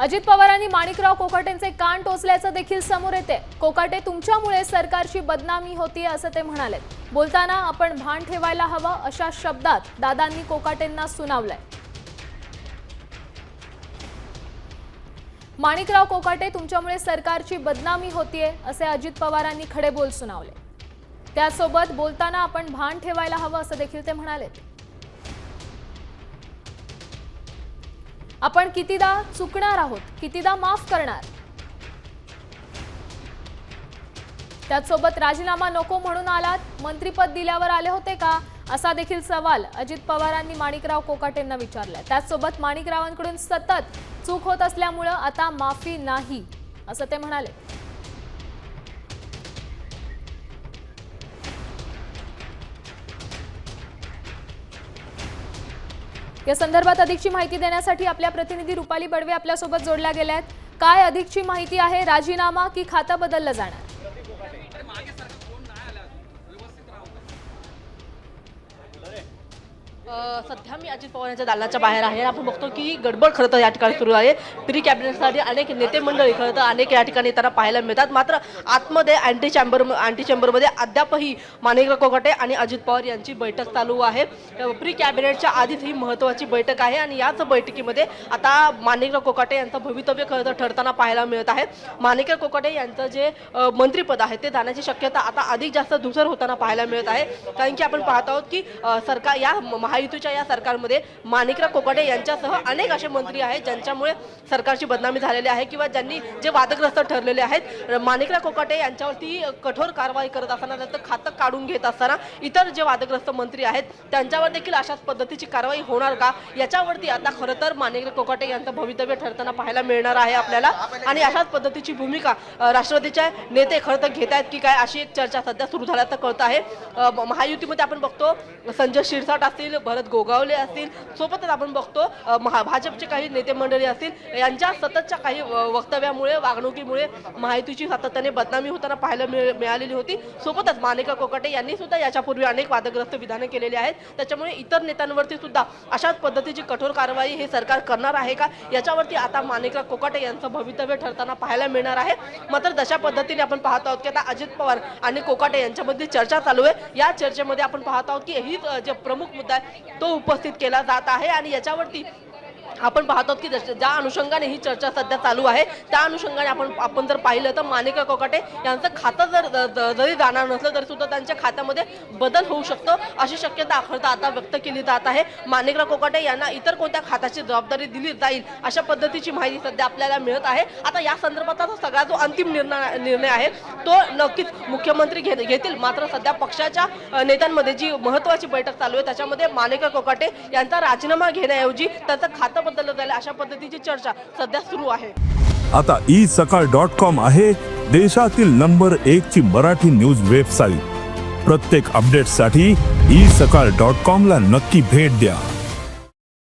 अजित पवारांनी माणिकराव कोकाटेंचे कान टोचल्याचं देखील समोर येते. कोकाटे तुमच्यामुळे सरकारची बदनामी होतीये असं ते म्हणाले. बोलताना आपण भान ठेवायला हवं अशा शब्दात दादांनी कोकाटेंना सुनावलंय. माणिकराव कोकाटे तुमच्यामुळे सरकारची बदनामी होतीये असे अजित पवारांनी खडे बोल सुनावले. त्यासोबत बोलताना आपण भान ठेवायला हवं असं देखील ते म्हणाले. आपण कितीदा चुकणार आहोत कितीदा माफ करणार? त्याचसोबत राजीनामा नको म्हणून आलात मंत्रीपद दिल्यावर आले होते का? असा देखील सवाल अजित पवारांनी माणिकराव कोकाटेंना विचारला त्याचसोबत माणिकरावांकडून सतत चूक होत असल्यामुळं आता माफी नाही असं ते म्हणाले. या संदर्भात अधिकची माहिती देण्यासाठी आपल्या प्रतिनिधी रुपाली बडवे आपल्यासोबत जोडल्या गेल्या आहेत. काय अधिकची माहिती आहे? राजीनामा की खातं बदललं जाणार? सध्या मी अजित पवार यांच्या दालनाच्या बाहेर आहे. आपण बघतो की गडबड खरं तर या ठिकाणी सुरू आहे. प्री कॅबिनेटसाठी अनेक नेते मंडळी खरं तर अनेक या ठिकाणी त्यांना पाहायला मिळतात. मात्र आतमध्ये अँटी चॅम्बर अँटी चॅम्बरमध्ये अद्यापही माणिकराव कोकाटे आणि अजित पवार यांची बैठक चालू आहे. प्री कॅबिनेटच्या आधीच ही महत्त्वाची बैठक आहे आणि याच बैठकीमध्ये आता माणिकराव कोकाटे यांचं भवितव्य खरं तर ठरताना पाहायला मिळत आहे. माणिकराव कोकाटे यांचं जे मंत्रीपद मंत्रिपद आहे ते जाण्याची शक्यता आता अधिक जास्त धुसर होताना पाहायला मिळत आहे. कारण की आपण पाहत आहोत की सरकार या महा महायुतीच्या या सरकारमध्ये माणिकराव कोकाटे यांच्यासह अनेक असे मंत्री आहेत ज्यांच्यामुळे सरकारची बदनामी झालेली आहे किंवा ज्यांनी जे वादग्रस्त ठरलेले आहेत माणिकराव कोकाटे यांच्यावरती कठोर कारवाई करत असताना त्यांचं खातं काढून घेत असताना इतर जे वादग्रस्त मंत्री आहेत त्यांच्यावर देखील अशाच पद्धतीची कारवाई होणार का? याच्यावरती आता खरं तर माणिकराव कोकाटे यांचं भवितव्य ठरताना पाहायला मिळणार आहे आपल्याला. आणि अशाच पद्धतीची भूमिका राष्ट्रवादीच्या राष्ट्रवादीचे नेते खरं तर घेत आहेत की काय अशी एक चर्चा सध्या सुरू झाल्याचं कळत आहे. महायुतीमध्ये आपण बघतो संजय शिरसाट असतील भरत गोगावले असतील सोबतच आपण बघतो महा भाजपचे काही नेते मंडळी असतील यांच्या सततच्या काही वक्तव्यामुळे वागणुकीमुळे माहितीची सातत्याने बदनामी होताना पाहायला मिळ- मिळालेली होती. सोबतच माणिका कोकाटे यांनी सुद्धा याच्यापूर्वी अनेक वादग्रस्त विधानं केलेली आहेत. त्याच्यामुळे इतर नेत्यांवरती सुद्धा अशाच पद्धतीची कठोर कारवाई हे सरकार करणार आहे का? याच्यावरती आता माणिकराव कोकाटे यांचं भवितव्य ठरताना पाहायला मिळणार आहे. मात्र जशा पद्धतीने आपण पाहत आहोत की आता अजित पवार आणि कोकाटे यांच्यामध्ये चर्चा चालू आहे. या चर्चेमध्ये आपण पाहत आहोत की ही जे प्रमुख मुद्दा आहे तो उपस्थित केला जात आहे आणि याच्यावरती आपण पाहतो की ज्या अनुषंगाने ही चर्चा सध्या चालू आहे त्या अनुषंगाने आपण आपण जर पाहिलं तर मानिका कोकाटे यांचं खातं जर जरी जाणार नसलं तरी सुद्धा त्यांच्या खात्यामध्ये बदल होऊ शकतो अशी शक्यता खरं आता व्यक्त केली जात आहे. माणिकराव कोकाटे यांना इतर कोणत्या खात्याची जबाबदारी दिली जाईल अशा पद्धतीची माहिती सध्या आपल्याला मिळत आहे. आता या संदर्भातला जो सगळा जो अंतिम निर्णय निर्णय आहे तो नक्कीच मुख्यमंत्री घे घेतील. मात्र सध्या पक्षाच्या नेत्यांमध्ये जी महत्वाची बैठक चालू आहे त्याच्यामध्ये माणिका कोकाटे यांचा राजीनामा घेण्याऐवजी त्याचं खातं बदललं जाईल अशा पद्धतीची चर्चा सध्या सुरू आहे. आता ई सकाळ डॉट कॉम आहे देशातील नंबर एक ची मराठी न्यूज वेबसाईट. प्रत्येक अपडेटसाठी ई सकाळ डॉट कॉम ला नक्की भेट द्या.